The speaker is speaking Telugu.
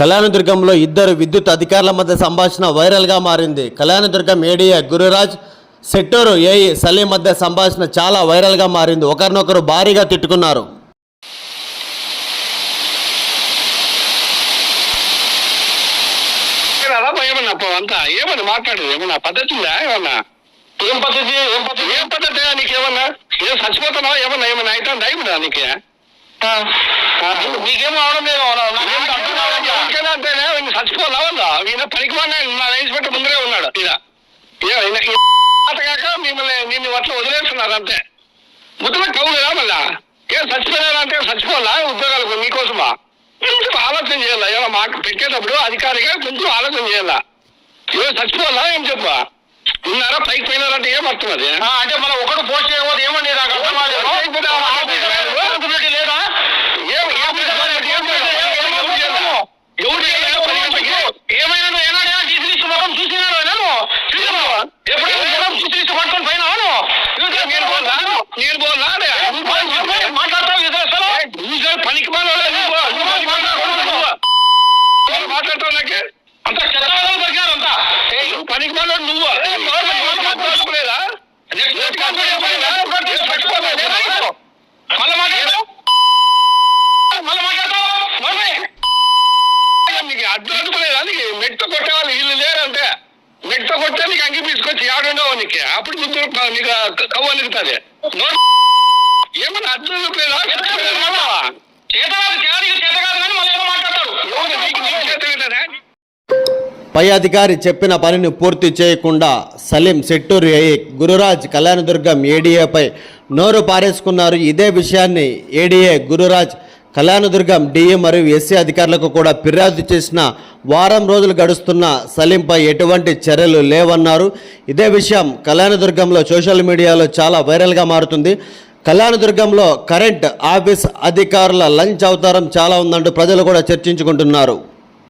కళ్యాణదుర్గంలో ఇద్దరు విద్యుత్ అధికారుల మధ్య సంభాషణ వైరల్గా మారింది. కళ్యాణదుర్గం ఏడీఏ గురురాజ్ సెట్టూరు ఏఈ సలీం మధ్య సంభాషణ చాలా వైరల్గా మారింది. ఒకరినొకరు భారీగా తిట్టుకున్నారు. అంతా ఏమన్నా మాట్లాడు ఏమన్నా పద్ధతి ఉందా ఏమన్నా? ఏం పద్ధతి ఏం పద్ధతి? ఏం పద్ధతి నీకేమన్నా ఏం చచ్చిపోతున్నావా ఏమన్నా ఏమన్నా అయితే నీకే? నీకేమో అవడం లేదు ఈయన చచ్చిపోవాలా ఈయన పనికి పెట్టి ముందరే ఉన్నాడు. ఈయన కాక మిమ్మల్ని నిన్ను అట్లా వదిలేస్తున్నారు అంతే. ముద్దుల కవు కదా మళ్ళా? ఏం చచ్చిపోయారంటే చచ్చిపోవాలా? ఉద్యోగాలకు మీకోసమా? కొంచెం ఆలోచన చేయాలా? ఏమో మాకు పెట్టేటప్పుడు అధికారిగా కొంచెం ఆలోచన చేయాలా? ఏం చచ్చిపోవాలా? ఏం చెప్పా ఉన్నారా? పైకి పోయినారంటే ఏం అర్థం అది? అంటే మనం ఒకడు పోస్ట్ చేయకపోతే ఏమండి నాకు అర్థం నేను? మాట్లాడతావు పనికి మాట్లాడతావు నాకే? అంత చెత్త వేదలు దొరికారు అంతా. పనికి మాలోడు నువ్వు మాట్లాడుకోలేదా మళ్ళీ మాట్లాడతావు? మళ్ళీ మాట్లాడతావు? అడ్డు నీకు మెట్ట కొట్టే వాళ్ళు మెట్ట కొట్టే నీకు అంగి తీసుకొచ్చి ఆడుండవు నీకు. అప్పుడు ముందు నీకు కవ్వ నిగుతుంది ఏమన్నా అర్థం పై అధికారి చెప్పిన పనిని పూర్తి చేయకుండా సలీం సెట్టూరి ఏఈ గురురాజ్ కళ్యాణదుర్గం ఏడీఏపై నోరు పారేసుకున్నారు. ఇదే విషయాన్ని ఏడీఏ గురురాజ్ కళ్యాణదుర్గం డిఎం మరియు ఎస్సీ అధికారులకు కూడా ఫిర్యాదు చేసిన వారం రోజులు గడుస్తున్న సలీంపై ఎటువంటి చర్యలు లేవన్నారు. ఇదే విషయం కళ్యాణదుర్గంలో సోషల్ మీడియాలో చాలా వైరల్గా మారుతుంది. కళ్యాణదుర్గంలో కరెంట్ ఆఫీస్ అధికారుల లంచ్ అవతారం చాలా ఉందంటూ ప్రజలు కూడా చర్చించుకుంటున్నారు.